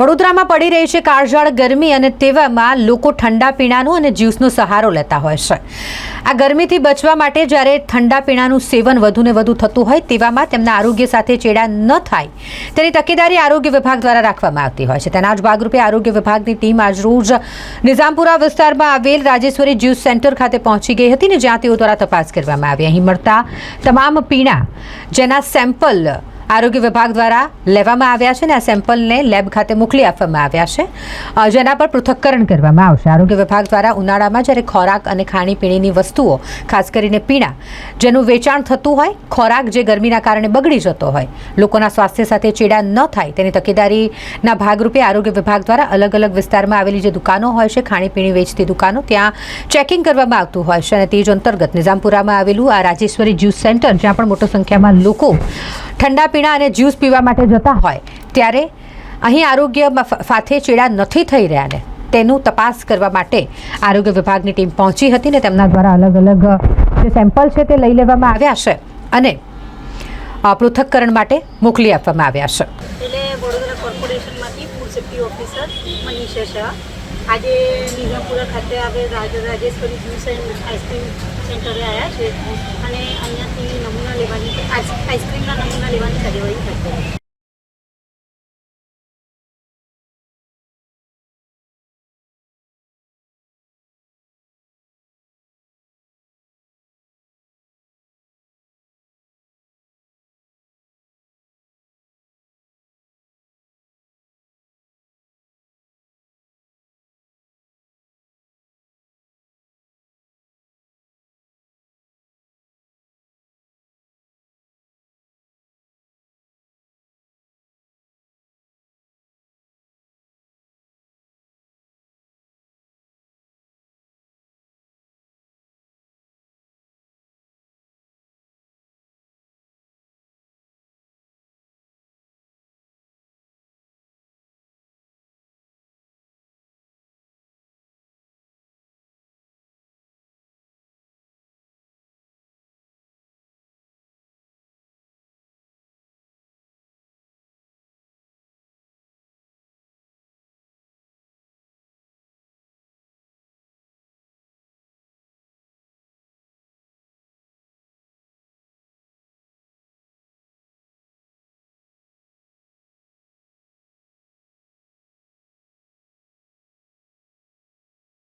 વડોદરામાં પડી રહી છે કાળઝાળ ગરમી અને તેવામાં લોકો ઠંડા પીણાનું અને જ્યુસનો સહારો લેતા હોય છે. આ ગરમીથી બચવા માટે જ્યારે ઠંડા પીણાનું સેવન વધુને વધુ થતું હોય તેવામાં તેમના આરોગ્ય સાથે ચેડા ન થાય તેની તકેદારી આરોગ્ય વિભાગ દ્વારા રાખવામાં આવતી હોય છે. તેના જ ભાગરૂપે આરોગ્ય વિભાગની ટીમ આજરોજ નિઝામપુરા વિસ્તારમાં આવેલ રાજેશ્વરી જ્યુસ સેન્ટર ખાતે પહોંચી ગઈ હતી ને જ્યાં તેઓ દ્વારા તપાસ કરવામાં આવી. અહીં મળતા તમામ પીણા જેના સેમ્પલ આરોગ્ય વિભાગ દ્વારા લેવામાં આવ્યા છે અને આ સેમ્પલને લેબ ખાતે મોકલી આપવામાં આવ્યા છે. જેના પર પૃથક્કરણ કરવામાં આવશે. આરોગ્ય વિભાગ દ્વારા ઉનાળામાં જ્યારે ખોરાક અને ખાણીપીણીની વસ્તુઓ, ખાસ કરીને પીણા, જેનું વેચાણ થતું હોય, ખોરાક જે ગરમીના કારણે બગડી જતો હોય, લોકોના સ્વાસ્થ્ય સાથે ચેડા ન થાય તેની તકેદારીના ભાગરૂપે આરોગ્ય વિભાગ દ્વારા અલગ અલગ વિસ્તારમાં આવેલી જે દુકાનો હોય છે, ખાણીપીણી વેચતી દુકાનો, ત્યાં ચેકિંગ કરવામાં આવતું હોય છે અને તે જ અંતર્ગત નિઝામપુરામાં આવેલું આ રાજેશ્વરી જ્યુસ સેન્ટર, જ્યાં પણ મોટી સંખ્યામાં લોકો ઠંડા પીણા અને જ્યુસ પીવા માટે જતા હોય, ત્યારે અહીં આરોગ્ય સાથે ચેડા નથી થઈ રહ્યા ને, તેનું તપાસ કરવા માટે આરોગ્ય વિભાગની ટીમ પહોંચી હતી ને તેમના દ્વારા અલગ અલગ, જે સેમ્પલ છે તે લઈ લેવામાં આવ્યા છે અને પૃથક્કરણ માટે મોકલી આપવામાં આવ્યા છે. એટલે Vadodara કોર્પોરેશનમાંથી food safety officer Manisha Shah. આજે નિઝામપુરા ખાતે આપણે Rajeshwari juice and ice cream સેન્ટરે આવ્યા છે અને અહીંયાથી आईस्क्रीमला नमुना निवांत खाली वळी खाते